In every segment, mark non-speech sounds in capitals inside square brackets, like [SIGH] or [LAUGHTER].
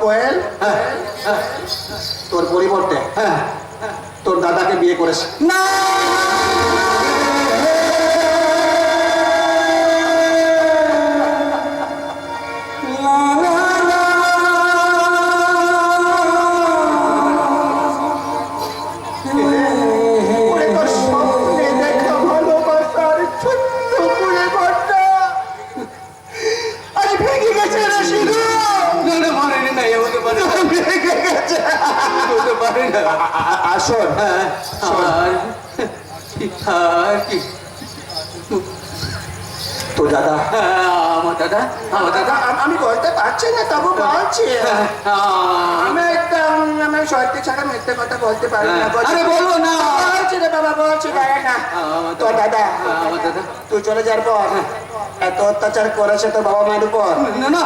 কোয়েল? হ্যাঁ হ্যাঁ। তোর পরিবর্তে হ্যাঁ তোর দাদাকে বিয়ে করেছে। না! হ্যাঁ তোর দাদা? হ্যাঁ, আমার দাদা আমার দাদা। আমি বলতে পারছি না তবু বলছি। হ্যাঁ, আমি একদম আমি সত্যি ছাড়া মিথ্যে কথা বলতে পারি না বলছি- আরে বলো না। বলছি রে বাবা বলছি দাঁড়া না। তোর দাদা দাদা। তুই চলে যাওয়ার পর এত অত্যাচার করেছে তোর বাবা মায়ের উপর। না না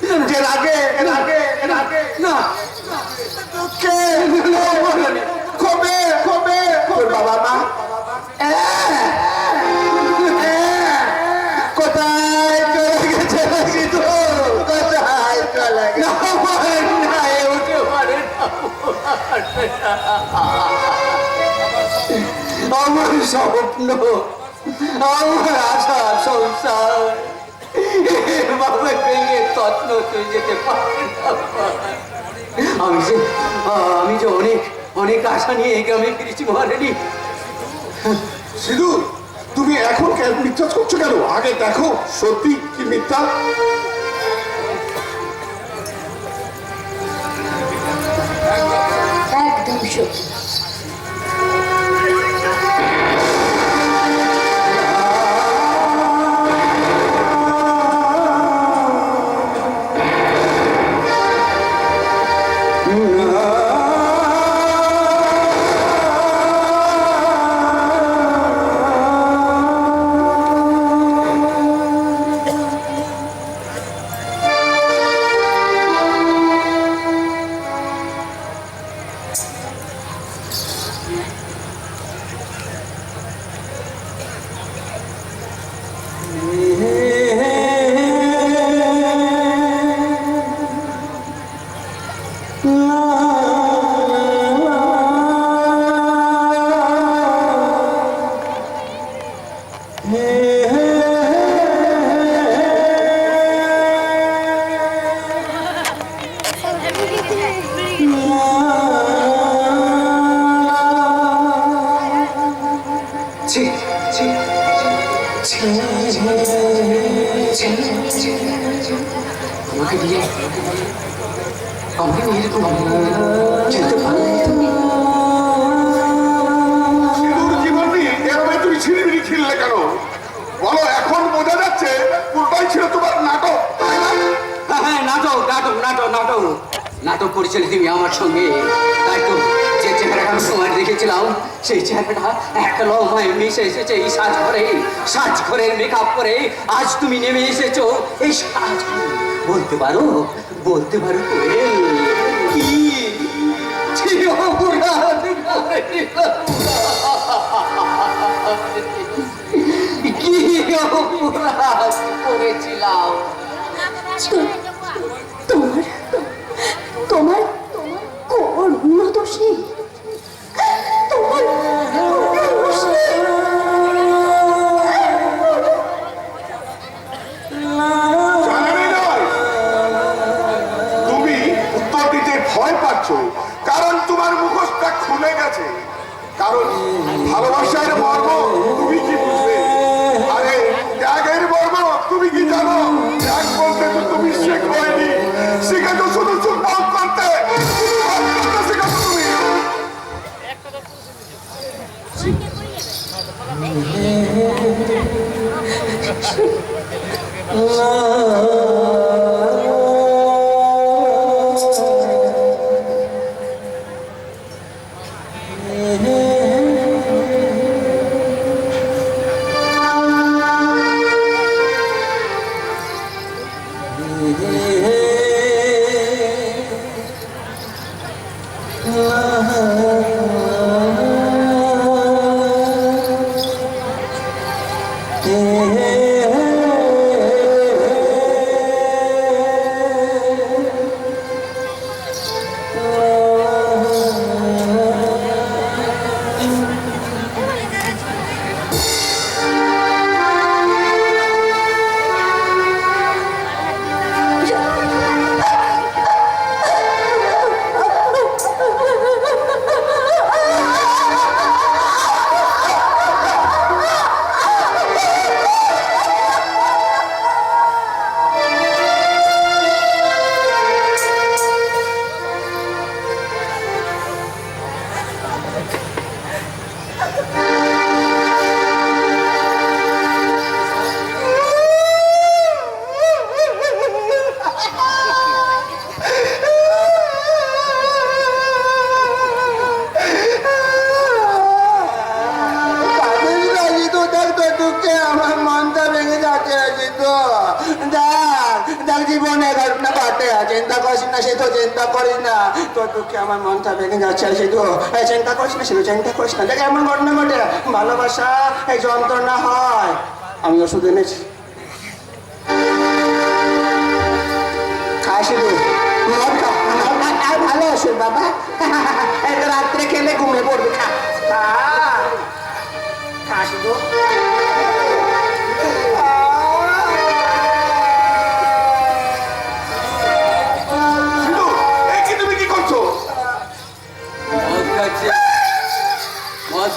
যে রাগে রাগে রাগে না। দুঃখে কবে কবে? তোর বাবা মা? কোথায় চলে গেছে সিধু কোথায় চলে গেছে? না এ পারে আমার স্বপ্ন আমার আশা সংসার। এভাবে ভেঙে তত্ন তুই যেতে পারে না। আমি যে আমি যে অনেক অনেক আশা নিয়ে এই গ্রামে ফিরেছি মহারানী। সিধু তুমি এখন কেন মিথ্যা করছ কেন? আগে দেখো সত্যি কি মিথ্যা? একদম সত্যি। Hey. সেই চেহারাটা একটা লম্বায় মিশে এসেছে এই সাজ করে সাজ করে মেকআপ করে আজ তুমি নেমে এসেছ। এই সাজ বলতে পারো বলতে পারো কোয়েল না।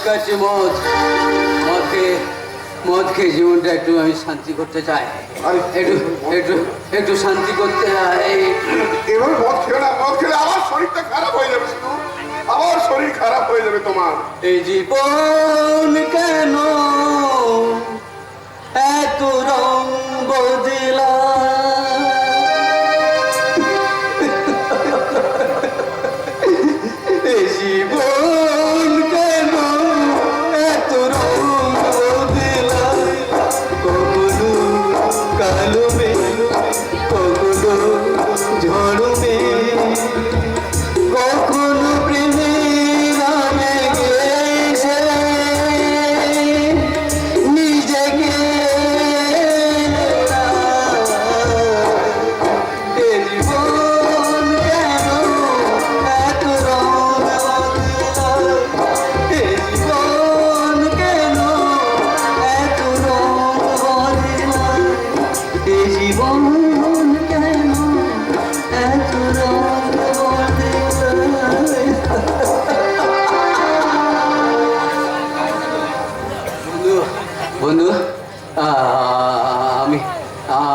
খাচ্ছে মদ মদ খেয়ে মদ খেয়ে জীবনটা একটু আমি শান্তি করতে চাই। একটু একটু একটু শান্তি করতে চাই। এভাবে মদ খেও না মদ খেলে আমার শরীরটা খারাপ হয়ে যাবে সিধু আমার শরীর খারাপ হয়ে যাবে তোমার। এই জীবন কেন এত রং বদলা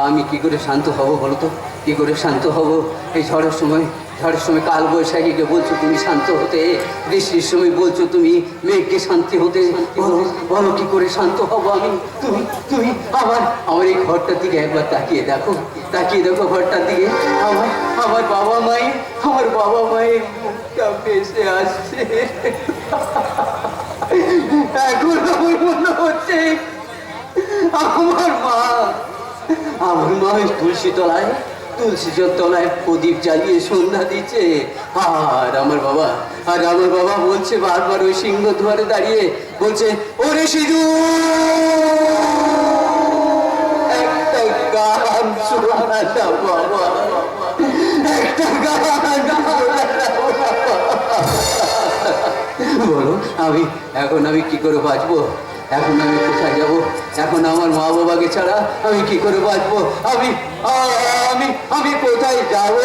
আমি কি করে শান্ত হব বলো তো কি করে শান্ত হব? এই ঝড়ের সময় ঝড়ের সময় কাল বৈশাখীকে বলছো তুমি শান্ত হতে। বৃষ্টির সময় বলছো তুমি মেঘকে শান্তি হতে। বলো বলো কি করে শান্ত হব আমি? তুমি তুমি আমার আমার এই ঘরটার দিকে একবার তাকিয়ে দেখো। তাকিয়ে দেখো ঘরটার দিকে। আমার আমার বাবা মায়ের, আমার বাবা মায়ের মুখটা ভেসে আসছে। এখন আমার মনে হচ্ছে আমার মা আমার মা তুলসী তলায় তুলসী তলায় প্রদীপ জ্বালিয়ে সন্ধ্যা দিচ্ছে। আর আমার বাবা, আর আমার বাবা বলছে বারবার ওই সিংহ দুয়ারে দাঁড়িয়ে বলছে, ওরে সিধু বলো, আমি, এখন আমি কি করে বাঁচবো? এখন আমি কোথায় যাব? এখন আমার মা বাবাকে ছাড়া আমি কি করে বাঁচবো? আমি আমি আমি কোথায় যাব?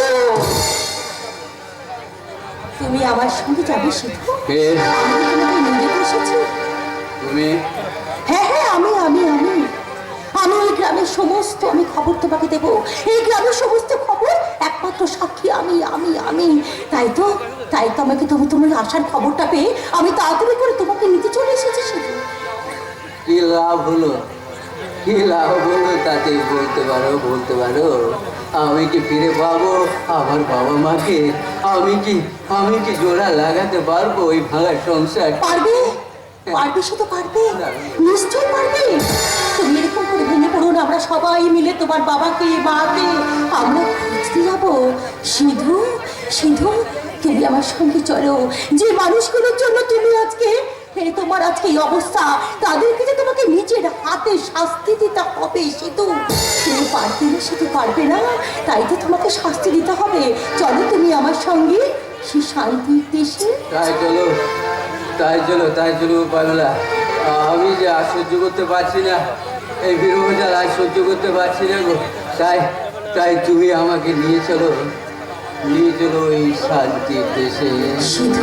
তুমি আমার সঙ্গে যাবে সিধু? আমি তুমি? হ্যাঁ হ্যাঁ আমি আমি আমি। আমি এই গ্রামের সমস্ত আমি খবর তোমাকে দেবো। এই গ্রামের সমস্ত খবর একমাত্র সাক্ষী আমি আমি আমি। তাই তো তাই তো আমাকে তুমি তোমার আসার খবরটা পেয়ে আমি তাড়াতাড়ি করে তোমাকে নিতে চলে এসেছি শুধু কি লাভ হলো? কি লাভ হলো তাতে বলতে পারো বলতে পারো? আমি কি ফিরে পাবো? আমার বাবা মাকে আমি কি আমি কি জোড়া লাগাতে পারব ওই ভাঙা সংসার? পারবে? পারবে শুধু পারবে। নিশ্চয়ই পারবে। তুমি এরকম করে ভেঙে পড়ো না আমরা সবাই মিলে তোমার বাবাকে মাকে আমরা খুঁজতে যাব। সিধু সিধু তুমি আমার সঙ্গে চলো। যে মানুষগুলোর জন্য তুমি আজকে এই তোমার আজকে এই অবস্থা তাদেরকে যে তোমাকে নিজের হাতে শাস্তি দিতে হবে সিধু তুমি পারবে না শুধু পারবে না। তাই তো তোমাকে শাস্তি দিতে হবে। চলো তুমি আমার সঙ্গে সে শান্তির দেশে তাই চলো তাই চলো তাই চলো পাগলা আমি যে আর সহ্য করতে পারছি না এই বিরোধটা আর সহ্য করতে পারছি না গো। তাই তাই তুমি আমাকে নিয়ে চলো নিয়ে চলো এই শান্তির দেশে সিধু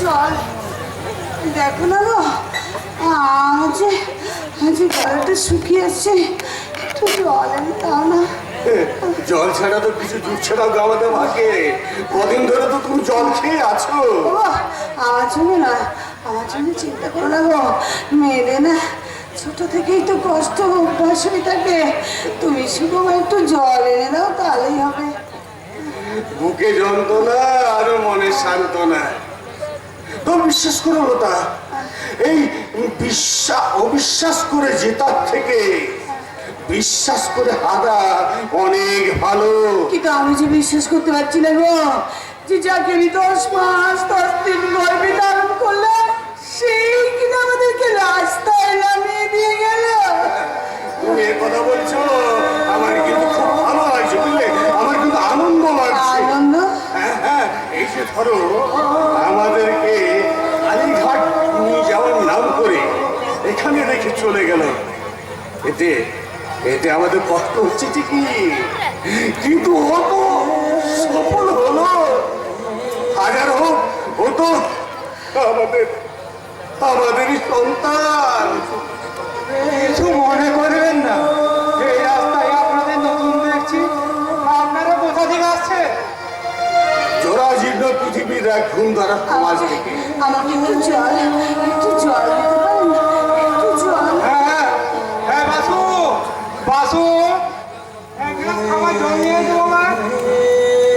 চল দেখো না গো আজ আজ গলাটা শুকিয়ে আসছে একটু জল এনে দাও না। জল ছাড়া তো কিছু জুটছে না গো আমাদের ভাগ্যে কদিন ধরে তো তুমি জল খেয়ে আছো। আমার জন্য না আমার জন্য চিন্তা করো না গো। মেয়েদের না ছোট থেকেই তো কষ্ট অভ্যাস হয়ে থাকে। তুমি শুধু একটু জল এনে দাও তাহলেই হবে। বুকে যন্ত্রণা আর মনে সান্ত্বনা। তো বিশ্বাস করো লতা এই বিশ্বাস, অবিশ্বাস করে জেতার থেকে বিশ্বাস করে হারা অনেক ভালো। কিন্তু আমি যে বিশ্বাস করতে পারছি না গো, যে যাকে আমি দশ মাস, দশ দিন গর্ভে ধারণ করলাম, সেই আমাদের কষ্ট হচ্ছে ঠিকই, কিন্তু ও তো সফল হলো। হাজার হোক ও তো আমাদের আমাদেরই সন্তান। কিছু মনে করবেন না। এই রাস্তায় আপনাদের দেখছি। কোথা থেকে আসছে জরাজীর্ণ পৃথিবীর এক ঘুম ধরা সমাজ থেকে আমাকে একটু জল একটু জল। বাসু এক গ্লাস খাবার জল নিয়ে দেবো মা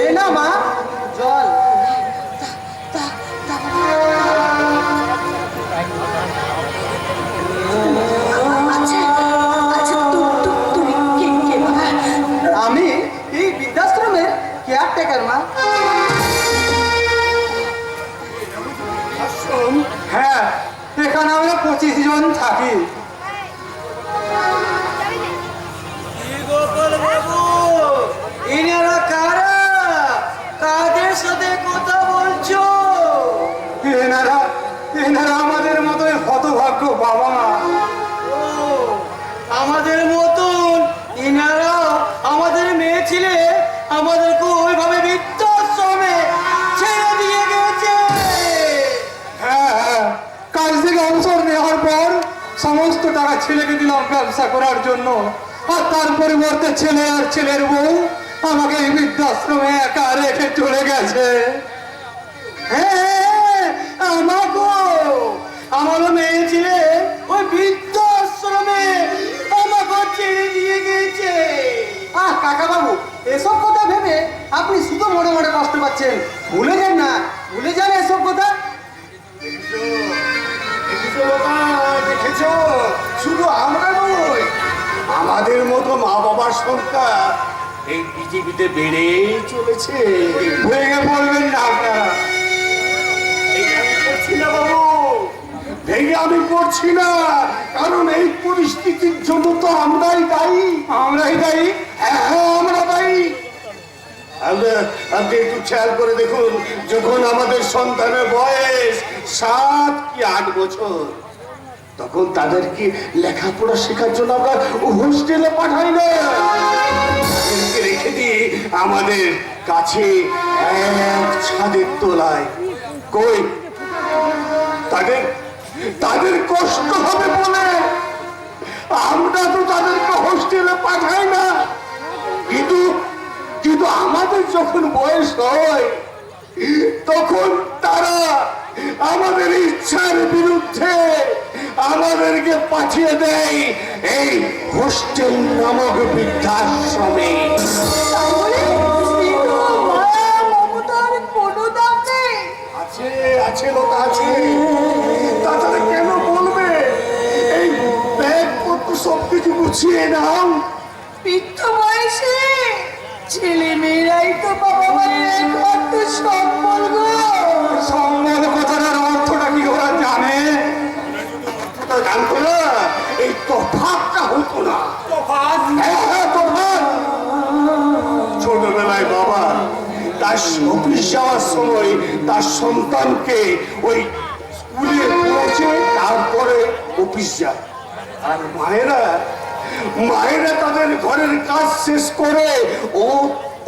এই না মা। জল। আচ্ছা আচ্ছা আমি এই বৃদ্ধাশ্রমের কেয়ারটেকার মা। হ্যাঁ এখানে আমরা পঁচিশ জন থাকি। সমস্ত টাকা ছেলেকে দিলাম ব্যবসা করার জন্য। আর তার পরিবর্তে ছেলে আর ছেলের বউ আমাকে এই বৃদ্ধাশ্রমে একা রেখে চলে গেছে। হ্যাঁ আমাকে, আমারও মেয়ে ছিলে ওই বৃদ্ধাশ্রমে আমাকে ছেড়ে দিয়ে গেছে। আহ কাকা বাবু এসব কথা ভেবে আপনি শুধু মনে মনে কষ্ট পাচ্ছেন। ভুলে যান না, ভুলে যান এসব কথা। শুধু আমরা নই আমাদের মতো মা বাবার সংখ্যা এই পৃথিবীতে বেড়েই চলেছে। ভেঙে না আপনারা। না বাবু। ভেঙে আমি করছি না কারণ এই পরিস্থিতির জন্য তো আমরাই দায়ী। আমরাই দায়ী? হ্যাঁ হ্যাঁ, আমরা দায়ী। আপনি একটু খেয়াল করে দেখুন যখন আমাদের সন্তানের বয়স সাত কি আট বছর তখন তাদেরকে লেখাপড়া শেখার জন্য আমরা হোস্টেলে পাঠাই না। রেখে দিই আমাদের কাছে এক ছাদের তোলায় কই? তাদের তাদের কষ্ট হবে বলে আমরা তো তাদেরকে হোস্টেলে পাঠাই না। কিন্তু কিন্তু আমাদের যখন বয়স হয়, তখন তারা আমাদের ইচ্ছার বিরুদ্ধে আমাদেরকে পাঠিয়ে দেয় এই হোস্টেল নামক বৃদ্ধাশ্রমে। তাই বলে স্নেহ, মায়া, মমতার কোনো দাম নেই? আছে আছে লোক আছে। তাছাড়া কেন বলবে? এই ব্যাগপত্র সব গুছিয়ে নাও। বৃদ্ধ বয়সে ছেলে মেয়েরাই তো বাবা মায়ের একমাত্র সম্বল গো। সম্বল কথাটার অর্থটা কি ওরা জানে তা জানতো না এই তফাৎটা হতো না। হ্যাঁ হ্যাঁ ছোটবেলায় বাবা তার অফিস যাওয়ার সময় তার সন্তানকে ওই স্কুলে পৌঁছে তারপরে অফিস যায়। আর মায়েরা মায়েরা তাদের ঘরের কাজ শেষ করে ও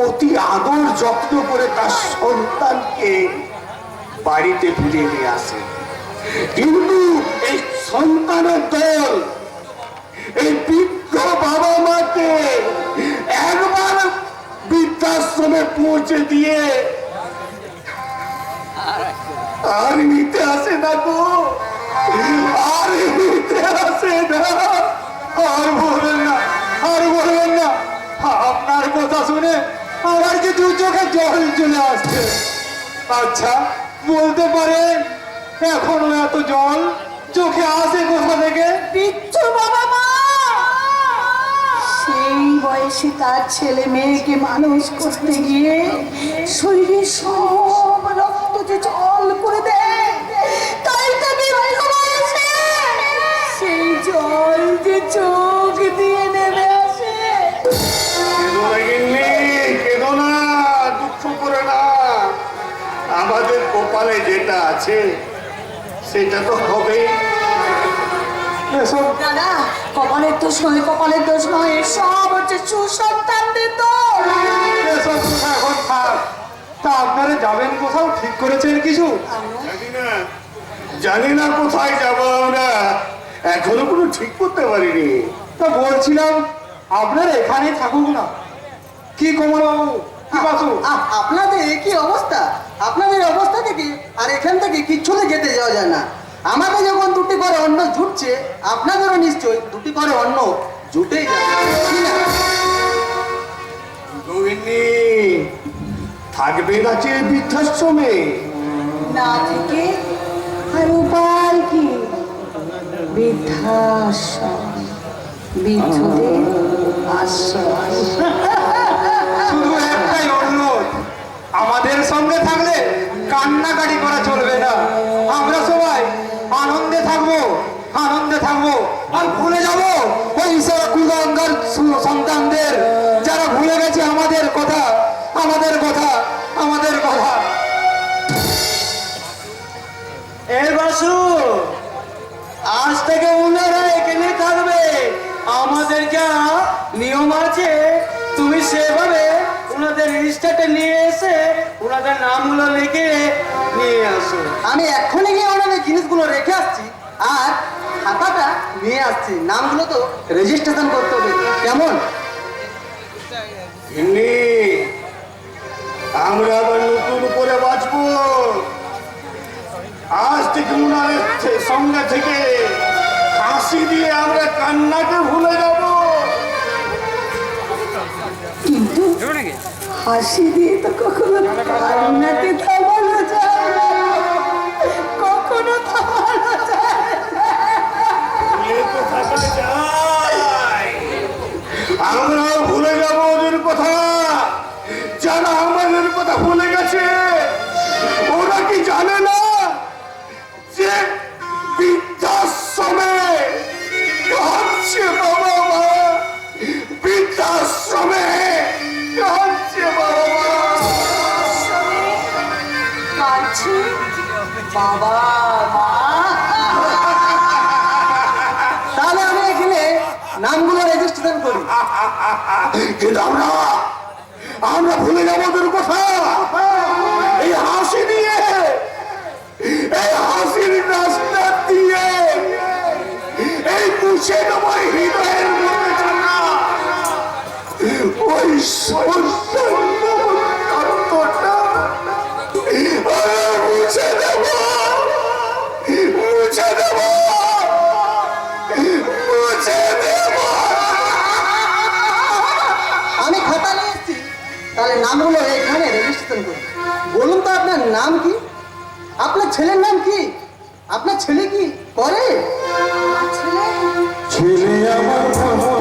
অতি আদর যত্ন করে তার সন্তানকে বাড়িতে ফিরে নিয়ে আসে। কিন্তু এই সন্তানের দল, এই বৃদ্ধ বাবা মাকে একবার বৃদ্ধাশ্রমে পৌঁছে দিয়ে আর নিতে আসে না গো। আর নিতে আসে না। আর বলবেন না, আর বলবেন না। আপনার কথা শুনে আমার কি চোখে জল চলে আসছে? আচ্ছা বলতে পারেন এখনও এত জল? চোখে আসে কোথা থেকে? বিচ্ছু বাবা মা! সেই বয়সে তার ছেলে মেয়েকে মানুষ করতে গিয়ে শরীরের সব রক্ত যে জল করে দেয় তাই তো বৃদ্ধ বয়সে। সেই জল যে চোখ দিয়ে নেমে আসে। কেঁদো না, দুঃখ করে না। আমাদের কপালে যেটা আছে সেটা তো হবে এসব দাদা কপালের দোষ নয় কপালের দোষ নয় সব হচ্ছে সুসন্তানদের দোষ। এখন থাক তা আপনারা যাবেন কোথাও? ঠিক করেছেন কিছু? জানি না। জানি না কোথায় যাব আমরা। এখনও কোনো ঠিক করতে পারিনি। তা বলছিলাম আপনারা এখানেই থাকুক না। কি কমল বাবু কি বাসু আপনাদের কি অবস্থা। আপনাদের অবস্থা থেকে আর এখান থেকে কিচ্ছুতে যেতে যাওয়া যায় না। আমাকে যখন দুটি করে অন্ন জুটছে আপনাদেরও নিশ্চয়ই দুটি করে অন্ন জুটেই থাকবে না যে বৃদ্ধাশ্রমে। না থেকে আর উপায় কি? বৃদ্ধাশ্রম বৃদ্ধদের আশ্রয়। [LAUGHS] সঙ্গে থাকলে কান্নাকাটি করা চলবে না। আমরা সবাই আনন্দে থাকব আনন্দে থাকব। আর ভুলে যাব ওই কুগঙ্গার সন্তানদের। যারা ভুলে গেছে আমাদের কথা আমাদের কথা আমাদের কথা। আজ থেকে ওনারা এখানে থাকবে। আমাদের যা নিয়ম আছে, তুমি সেভাবে ওনাদের রেজিস্টারটা নিয়ে এসে ওনাদের নামগুলো লিখে নিয়ে আসো আমি গিয়ে ওনাদের জিনিসগুলো রেখে আসছি আর খাতাটা নিয়ে আসছি। নামগুলো তো রেজিস্ট্রেশন করতে হবে। কেমন? আমরা আবার নতুন করে বাঁচবো। আজ থেকে উনাদের সঙ্গে থেকে হাসি দিয়ে আমরা কান্নাকে ভুলে যাব। হাসি দিয়ে তো কখনো কান্নাকে থামানো মুছে হৃদয়ের মধ্যে থাকা ওই দেব আমি খাতা নিয়ে এসেছি। তাহলে নামগুলো এখানে রেজিস্ট্রেশন বলুন তো আপনার নাম কি? আপনার ছেলের নাম কি? আপনার ছেলে কি করে? ছেলে আমার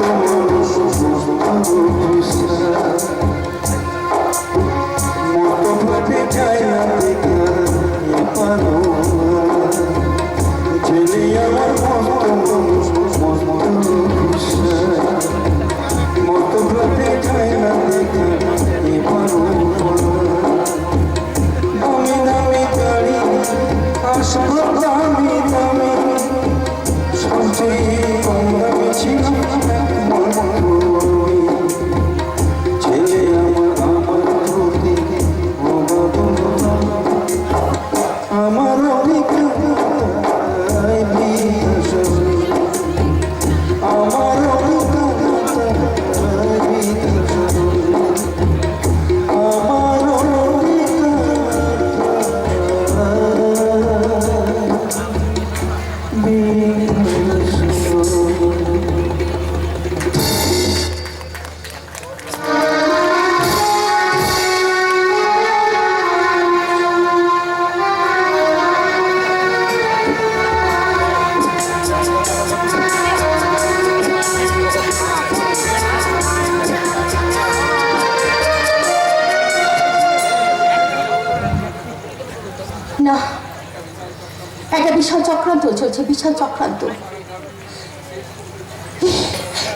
বিশাল চক্রান্ত চলছে, বিশাল চক্রান্ত।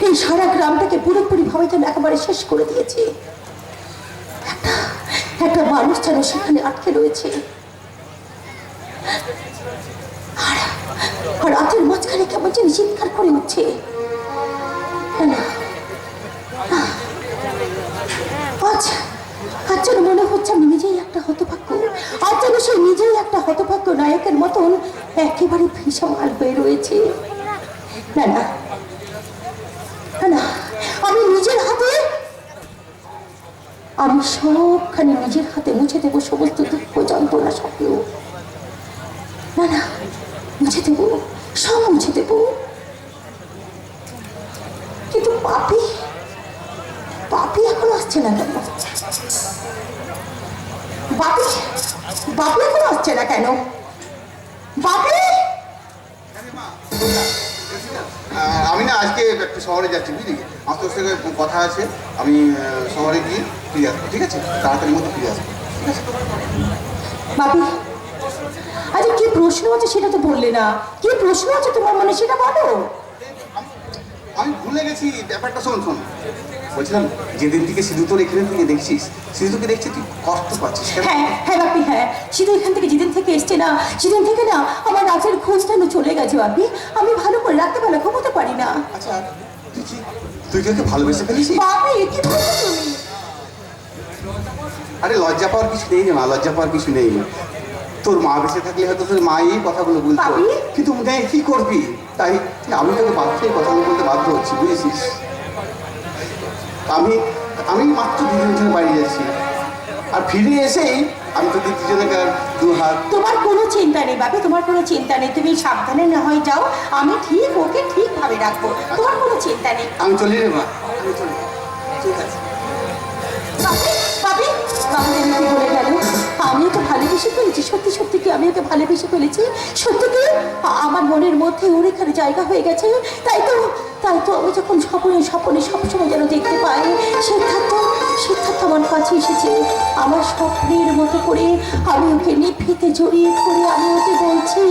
এই সারা গ্রামটাকে পুরোপুরি ভাবে যেন একেবারে শেষ করে দিয়েছে। একটা মানুষ যেন সেখানে আটকে রয়েছে। আর- রাতের মাঝখানে কেমন যেন চিৎকার করে উঠছে। আজ যেন মনে হচ্ছে আমি নিজেই একটা হতভাগ্য। আজ যেন সে নিজেই একটা হতভাগ্য নায়কের মতন একেবারে ভীষণ হয়ে রয়েছে। না না। না, আমি নিজের হাতে আমি সবখানে নিজের হাতে মুছে দেবো সমস্ত দুঃখ যন্ত্রণা স্বপ্ন না না। মুছে দেবো সব মুছে দেবো। কিন্তু পাপি পাপি এখন আসছে না কেন? বাপি বাপি এখন আসছে না কেন? আহ, আমি না আজকে একটু শহরে যাচ্ছি বুঝলি? আমার তোর সঙ্গে কথা আছে আমি শহরে গিয়ে ফিরে আসব ঠিক আছে? তাড়াতাড়ির মধ্যে ফিরে আসব বাপি আচ্ছা কি প্রশ্ন আছে সেটা তো বললে না। কি প্রশ্ন আছে তোমার মনে সেটা বলো। আমি ভুলে গেছি ব্যাপারটা শোন শোন। বলছিলাম যেদিন থেকে সিধু তোর এখানে থেকে দেখছিস সিধুকে দেখছি তুই কষ্ট পাচ্ছিস হ্যাঁ হ্যাঁ বাপি হ্যাঁ। সিধু এখান থেকে যেদিন থেকে এসছে না সেদিন থেকে না আমার রাতের যেন চলে গেছে বাপি? আমি ভালো করে রাত্রেবেলা ঘুমোতে পারি না। আচ্ছা তুই কি তুই কি ওকে ভালোবেসে ফেলেছিস? বাপি কি বলছো তুমি? আরে লজ্জা পাওয়ার কিছু নেই মা লজ্জা পাওয়ার কিছু নেই। তোর মা বেঁচে থাকলে হয়তো তোর মা এই কথাগুলো বলতো? কিন্তু কি করবি? তাই আমি তোকে বাধ্য কথাগুলো বলতে বাধ্য হচ্ছি বুঝেছিস? আমি আমি মাত্র দুজন জন্য বাড়ি যাচ্ছি আর ফিরে এসেই আমি তো দুজনকে আর দু হাত তোমার কোনো চিন্তা নেই বাবা তোমার কোনো চিন্তা নেই তুমি সাবধানে না হয় যাও আমি ঠিক ওকে ঠিকভাবে রাখব তোমার কোনো চিন্তা নেই আমি চলে রে মা আমি চলি ঠিক আছে বাপি বাপি বাপি বলে গেল আমি ওকে ভালোবেসে ফেলেছি, সত্যি সত্যি কি আমি ওকে ভালোবেসে ফেলেছি? সত্যি কি? আমার মনের মধ্যে ওর এখানে জায়গা হয়ে গেছে। তাই তো তাই তো আমি যখন স্বপ্নে স্বপ্নে, সবসময় যেন দেখতে পাই, সিদ্ধার্থ সিদ্ধার্থ আমার কাছে এসেছে। আমার স্বপ্নের মতো করে আমি ওকে নিভৃতে জড়িয়ে করে আমি ওকে বলছি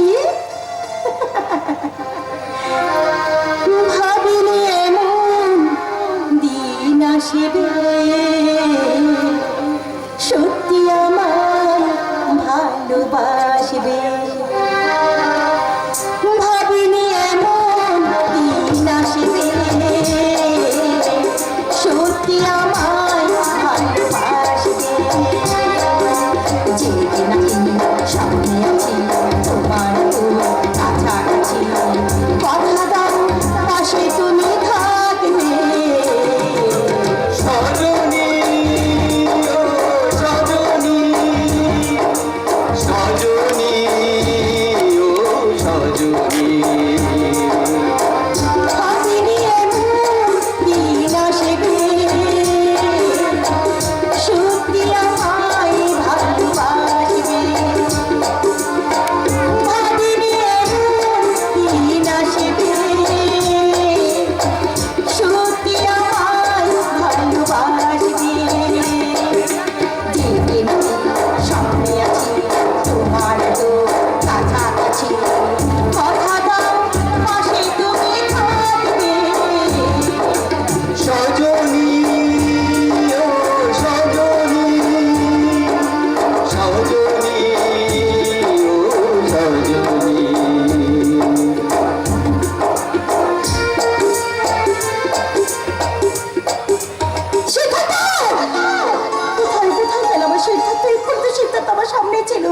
সামনে ছিল।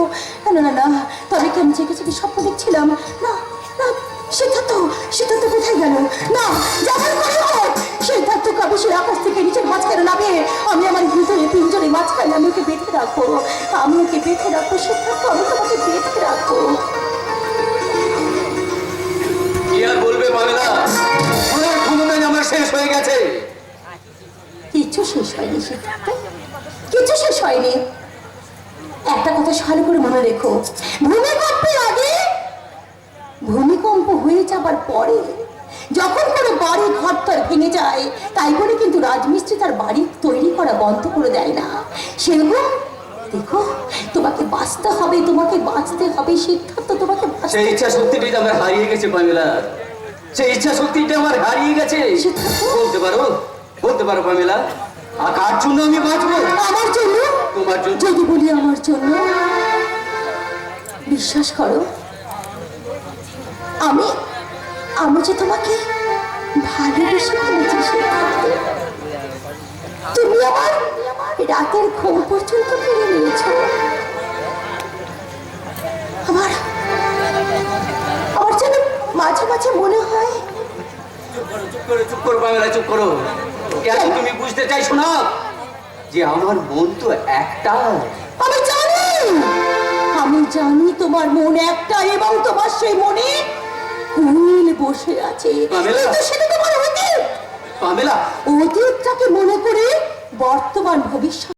না না না তবে কি আমি জেগে স্বপ্ন দেখছিলাম। না না সিদ্ধার্থ সিদ্ধার্থ কোথায় গেল? না সিদ্ধার্থ কবে সে আকাশ থেকে মাঝখানে নামে। আমি আমার হৃদয়ে পিঞ্জরে মাঝখানে আমি ওকে বেঁধে রাখব। আমি ওকে বেঁধে রাখব সিদ্ধার্থ আমি তোমাকে বেঁধে রাখব। কি আর বলবে মামেলা ওনার ক্ষমতায় আমার শেষ হয়ে গেছে। কিচ্ছু শেষ হয়নি সিদ্ধার্থ কিচ্ছু শেষ হয়নি। একটা কথা ভালো করে মনে রেখো। ভূমিকম্পের আগে ভূমিকম্প হয়ে যাবার পরে যখন কোনো বাড়ি ঘরটার ভেঙে যায় তাই করে কিন্তু রাজমিস্ত্রি তার বাড়ি তৈরি করা বন্ধ করে দেয় না। সেরকম দেখো তোমাকে বাঁচতে হবে তোমাকে বাঁচতে হবে সিদ্ধার্থ তোমাকে সেই ইচ্ছা শক্তিটাই আমার হারিয়ে গেছে পামেলা। সেই ইচ্ছা শক্তিটা আমার হারিয়ে গেছে। বলতে পারো বলতে পারো পামেলা। আর কার জন্য আমি বাঁচবো? আমার জন্য? তোমার জন্য। যদি বলি আমার জন্য বিশ্বাস করো আমি আমি যে তোমাকে ভালোবেসে ফেলেছি। তুমি আমার রাতের ঘুম পর্যন্ত কেড়ে নিয়েছো। আমার আমার যেন মাঝে মাঝে মনে হয় চুপ করো চুপ করো পামেলা চুপ করো। তুমি বুঝতে চাইছো না? যে আমার মন তো একটা আমি জানি! আমি জানি তোমার মন একটা এবং তোমার সেই মনে কুইল বসে আছে। কিন্তু সেটা তোমার অতীত। অতীতটাকে মনে করে বর্তমান ভবিষ্যৎ